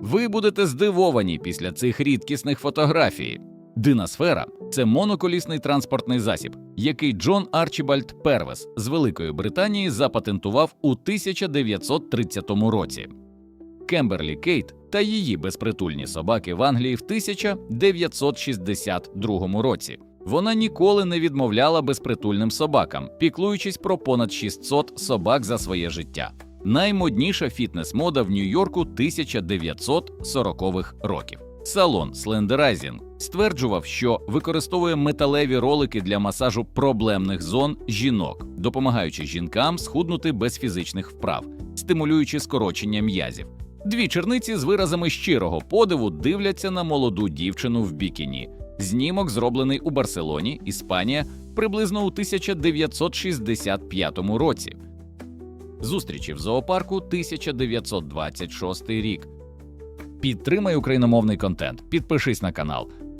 Ви будете здивовані після цих рідкісних фотографій. Диносфера це моноколісний транспортний засіб, який Джон Арчібальд Первес з Великої Британії запатентував у 1930 році. Кемберлі Кейт та її безпритульні собаки в Англії в 1962 році. Вона ніколи не відмовляла безпритульним собакам, піклуючись про понад 600 собак за своє життя. Наймодніша фітнес-мода в Нью-Йорку 1940-х років. Салон Slenderizer стверджував, що використовує металеві ролики для масажу проблемних зон жінок, допомагаючи жінкам схуднути без фізичних вправ, стимулюючи скорочення м'язів. Дві черниці з виразами щирого подиву дивляться на молоду дівчину в бікіні. Знімок зроблений у Барселоні, Іспанія, приблизно у 1965 році. Зустрічі в зоопарку 1926 рік. Підтримай україномовний контент, підпишись на канал,